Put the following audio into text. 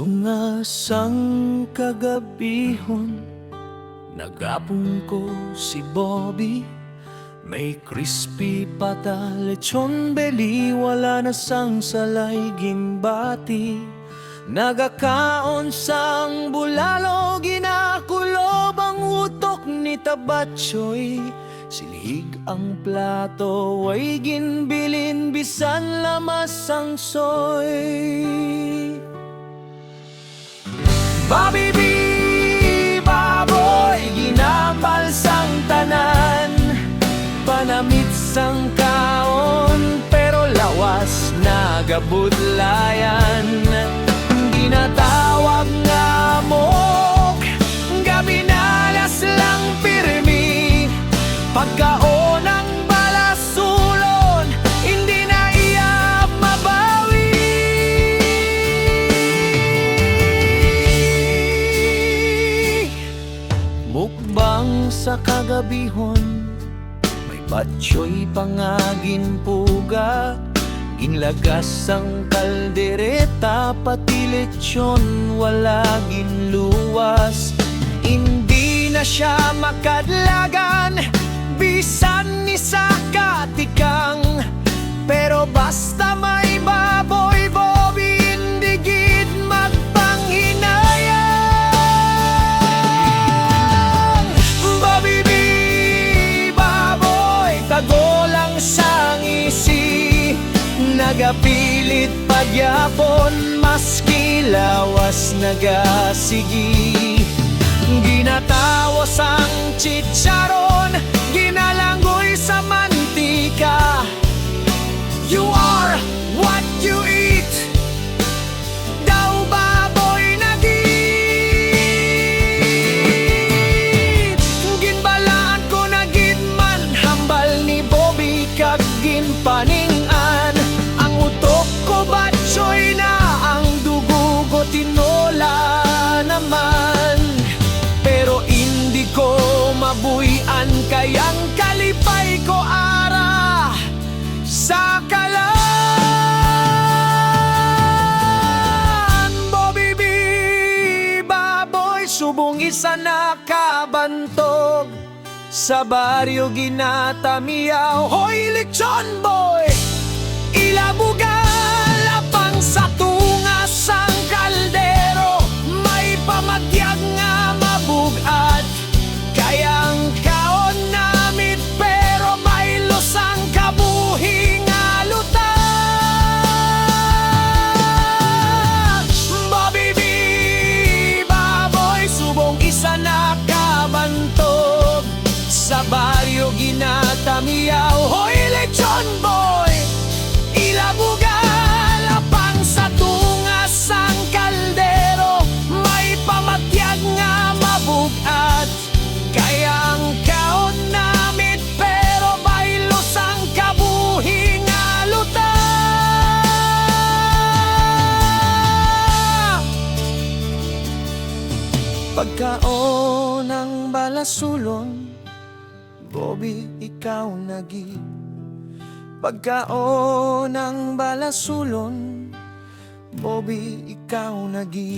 Tungas ang kagabihon Nagapong ko si Bobby. May crispy pata lechon beli Wala na sang salay gimbati Nagakaon sang bulalo Ginakulob ang utok ni Tabatsoy Silhig ang plato Way ginbilin Bisan lamas ang soy Panamit sang kaon, pero lawas nagabudlayan Ginatawag nga mok, gabi lang pirmi. Pagkaon ang balasulon, hindi na iya mabawi. Mukbang sa kagabihon May batsoy pangagin puga Ginlagas ang kaldereta Pati lechon wala ginluwas Hindi na siya makadlagan Bisan ni sa katikang Pero basta may baboy Nagapilit pagyapon Maski lawas nagasigi Ginatawas ang chicharon mabuyan Kayang kalipay ko ara Sa kalan Bobby B, Subong isa nakabantog. Sa baryo ginatamiyaw. Hoy, lechon boy! Ilabugal ginatamiyaw Hoy, lechon boy. Ilabugal apang sa tungas ang kaldero. May pamatyag nga mabugat. Kayang kaon namit pero bailos ang kabuhi nga lutang Pagkaon ng balasulon Bobby, ikaw nagi. Pagkaon ng balasulon Bobby, ikaw nagi